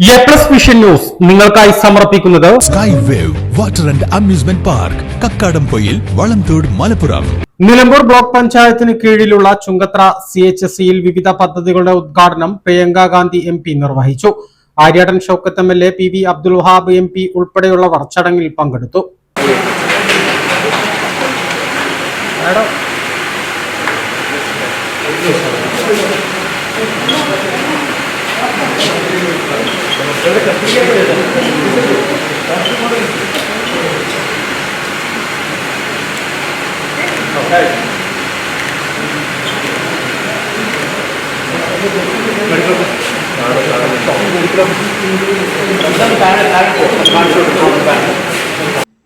A plus vision news നിങ്ങൾക്കായി സമർപ്പിക്കുന്നത് sky wave water and amusement park Kakkadampoyil Valamthode Malappuram Nilambur block പഞ്ചായത്തിന് കീഴിലുള്ള Chungathara C H S സിയിൽ വിവിധ പദ്ധതികളുടെ ഉദ്ഘാടനം പ്രിയങ്ക ഗാന്ധി എം പി നിർവഹിച്ചു. Aryadan Shoukath M L A P V Abdul Wahab M P ഉൾപ്പെടെയുള്ളവർ ചടങ്ങിൽ പങ്കെടുത്തു.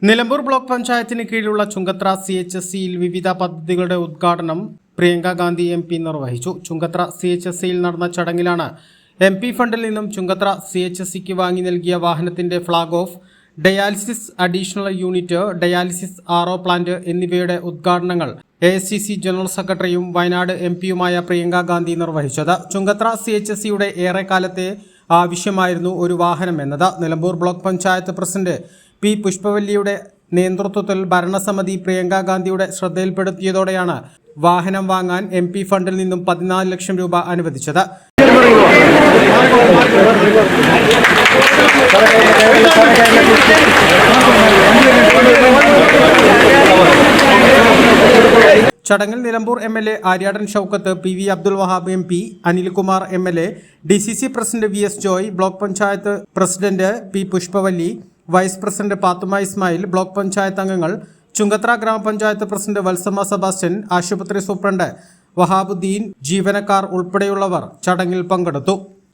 നിലമ്പൂർ ബ്ലോക്ക് പഞ്ചായത്തിന് കീഴിലുള്ള ചുങ്കത്ര സി എച്ച് എസ് സിയിൽ വിവിധ പദ്ധതികളുടെ ഉദ്ഘാടനം പ്രിയങ്ക ഗാന്ധി എം പി നിർവഹിച്ചു. ചുങ്കത്ര സി എച്ച് എസ് സിയിൽ നടന്ന ചടങ്ങിലാണ് എം പി ഫണ്ടിൽ നിന്നും ചുങ്കത്ര സി എച്ച് എസ് സിക്ക് വാങ്ങി നൽകിയ വാഹനത്തിന്റെ flag off dialysis additional unit dialysis R O plant എന്നിവയുടെ ഉദ്ഘാടനങ്ങൾ എ സി സി ജനറൽ സെക്രട്ടറിയും വയനാട് എം പിയുമായ പ്രിയങ്ക ഗാന്ധി നിർവഹിച്ചത്. ചുങ്കത്ര സി എച്ച് എസ് സിയുടെ ഏറെക്കാലത്തെ ആവശ്യമായിരുന്നു ഒരു വാഹനം എന്നത്. Nilambur block panchayat president P പുഷ്പവല്ലിയുടെ നേതൃത്വത്തിൽ ഭരണസമിതി പ്രിയങ്ക ഗാന്ധിയുടെ ശ്രദ്ധയിൽപ്പെടുത്തിയതോടെയാണ് വാഹനം വാങ്ങാൻ എം ഫണ്ടിൽ നിന്നും പതിനാല് ലക്ഷം രൂപ അനുവദിച്ചത്. ചടങ്ങിൽ Nilambur M L A Aryadan Shoukath P V Abdul Wahab M P Anilkumar M L A D C C president V S Joy block panchayat president P Pushpavalli vice president Pathuma Ismail block panchayat അംഗങ്ങൾ ചുങ്കത്ര ഗ്രാമപഞ്ചായത്ത് president Valsamma Sebastian ആശുപത്രി superintendent Wahabuddin ജീവനക്കാർ ഉൾപ്പെടെയുള്ളവർ ചടങ്ങിൽ പങ്കെടുത്തു.